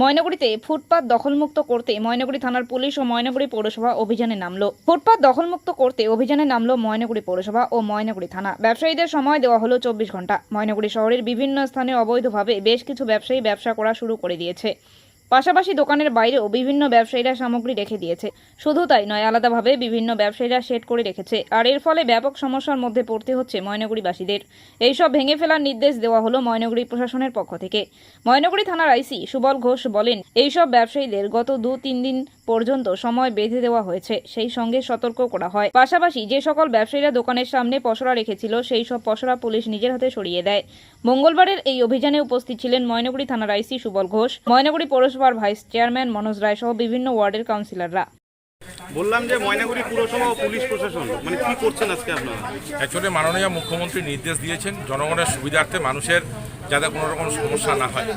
ময়নাগুড়িতে ফুটপাত দখলমুক্ত করতে ময়নাগুড়ি থানার পুলিশ ও ময়নাগুড়ি পৌরসভা অভিযানে নামলো। ফুটপাত দখলমুক্ত করতে অভিযানে নামলো ময়নাগুড়ি পৌরসভা ও ময়নাগুড়ি থানা। ব্যবসায়ীদের সময় দেওয়া হলো চব্বিশ ঘণ্টা। ময়নাগুড়ি শহরের বিভিন্ন স্থানে অবৈধভাবে বেশ কিছু ব্যবসায়ী ব্যবসা করা শুরু করে দিয়েছে। পাশাপাশি দোকানের বাইরেও বিভিন্ন ব্যবসায়ীরা সামগ্রী রেখে দিয়েছে। শুধু তাই নয়, আলাদাভাবে বিভিন্ন ব্যবসায়ীরা সেট করে রেখেছে। আর এর ফলে ব্যাপক সমস্যার মধ্যে পড়তে হচ্ছে ময়নাগুড়িবাসীদের। এইসব ভেঙে ফেলার নির্দেশ দেওয়া হলো ময়নাগুড়ি প্রশাসনের পক্ষ থেকে। ময়নাগুড়ি থানার আইসি সুবল ঘোষ বলেন, এইসব ব্যবসায়ীদের গত দু তিন দিন পর্যন্ত সময় বেঁধে দেওয়া হয়েছে, সেই সঙ্গে সতর্ক করা হয়। পাশাপাশি যে সকল ব্যবসায়ীরা দোকানের সামনে পসরা রেখেছিল, সেই সব পসরা পুলিশ নিজের হাতে সরিয়ে দেয়। মঙ্গলবারের এই অভিযানে উপস্থিত ছিলেন ময়নাগুড়ি থানার আইসি সুবল ঘোষ। ময়নাগুড়ি পৌরসভার ভাইস চেয়ারম্যান মনোজ রায় সহ বিভিন্ন ওয়ার্ডের কাউন্সিলররা। বললাম যে ময়নাগুড়ি পুরসভা ও পুলিশ প্রশাসন মানে কি করছেন আজকে আপনারা? অ্যাকচুয়ালি মাননীয় মুখ্যমন্ত্রী নির্দেশ দিয়েছেন জনগণের সুবিধার্থে মানুষের যাতে কোনো রকম সমস্যা না হয়।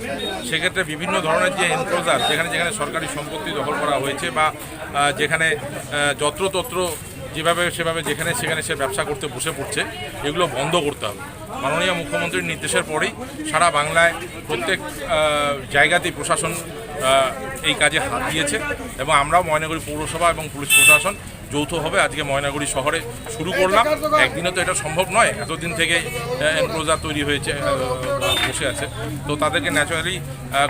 সেক্ষেত্রে বিভিন্ন ধরনের যে এনক্লোজার যেখানে যেখানে সরকারি সম্পত্তি দখল করা হয়েছে বা যেখানে যত্রতত্র যেভাবে সেভাবে যেখানে সেখানে সে ব্যবসা করতে বসে পড়ছে এগুলো বন্ধ করতে হবে। মাননীয় মুখ্যমন্ত্রীর নির্দেশের পরেই সারা বাংলায় প্রত্যেক জায়গাতেই প্রশাসন এই কাজে হাত দিয়েছে এবং আমরাও ময়নাগুড়ি পৌরসভা এবং পুলিশ প্রশাসন যৌথভাবে আজকে ময়নাগুড়ি শহরে শুরু করলাম। একদিনে তো এটা সম্ভব নয়, এতদিন থেকে এনক্লোজার তৈরি হয়েছে বসে আছে। তো তাদেরকে ন্যাচারালি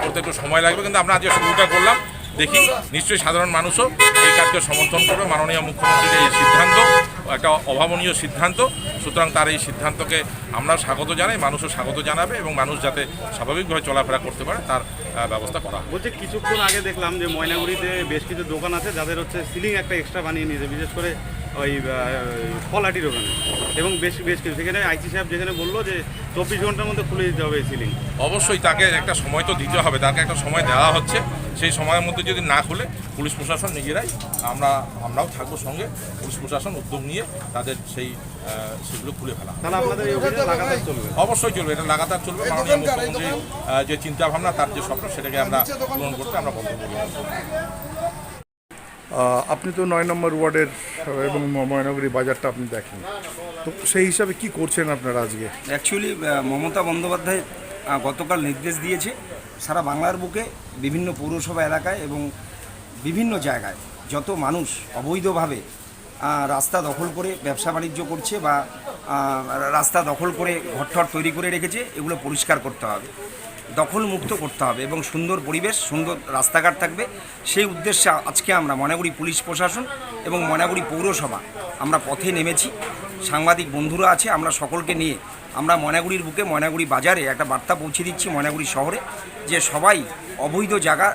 করতে একটু সময় লাগবে, কিন্তু আমরা আজকে শুরুটা করলাম। দেখি নিশ্চয়ই সাধারণ মানুষও এই কাজকে সমর্থন করবে। মাননীয় মুখ্যমন্ত্রীর এই সিদ্ধান্ত একটা অভাবনীয় সিদ্ধান্ত। সুতরাং তার এই সিদ্ধান্তকে আমরা স্বাগত জানাই মানুষও স্বাগত জানাবে এবং মানুষ যাতে স্বাভাবিকভাবে চলাফেরা করতে পারে তার ব্যবস্থা করা বলছে কিছুক্ষণ আগে দেখলাম যে ময়নাগুড়িতে বেশ কিছু দোকান আছে যাদের হচ্ছে সিলিং একটা এক্সট্রা বানিয়ে নিয়েছে বিশেষ করে ওই ফলাটির ওখানে। এবং বেশ বেশ কিছু। সেখানে আইসি সাহেব যেখানে বলল যে চব্বিশ ঘণ্টার মধ্যে খুলে দিতে হবে এই সিলিং অবশ্যই তাকে একটা সময় তো দিতে হবে তাকে একটা সময় দেওয়া হচ্ছে। সেই সময়ের মধ্যে যদি না খুলে পুলিশ প্রশাসন নিজেরাই আমরা আমরাও থাকব সঙ্গে। পুলিশ প্রশাসন উদ্যোগ নিয়ে তাদের সেই সেগুলো খুলে ফেলা তাহলে আপনাদের লাগাতার চলবে? অবশ্যই চলবে এটা লাগাতার চলবে। মাননীয় মুখ্যমন্ত্রীর যে চিন্তা ভাবনা তার যে স্বপ্ন সেটাকে আমরা পূরণ করতে আমরা বন্ধ করব আহ, আপনি তো নয় নম্বর ওয়ার্ডের এবং ম- ময়নাগুড়ি বাজারটা আপনি দেখেন। তো সেই হিসাবে কি করছেন আপনারা আজকে? অ্যাকচুয়ালি মমতা বন্দ্যোপাধ্যায় গতকাল নির্দেশ দিয়েছে সারা বাংলার বুকে বিভিন্ন পৌরসভা এলাকায় এবং বিভিন্ন জায়গায় যত মানুষ অবৈধভাবে রাস্তা দখল করে ব্যবসা বাণিজ্য করছে বা রাস্তা দখল করে ঘরঠর তৈরি করে রেখেছে, এগুলো পরিষ্কার করতে হবে। দখল মুক্ত করতে হবে এবং সুন্দর পরিবেশ, সুন্দর রাস্তাঘাট থাকবে। সেই উদ্দেশ্যে আজকে আমরা ময়নাগুড়ি পুলিশ প্রশাসন এবং ময়নাগুড়ি পৌরসভা আমরা পথে নেমেছি। সাংবাদিক বন্ধুরা আছে, আমরা সকলকে নিয়ে আমরা ময়নাগুড়ির বুকে ময়নাগুড়ি বাজারে একটা বার্তা পৌঁছে দিচ্ছি ময়নাগুড়ি শহরে যে সবাই অবৈধ জায়গা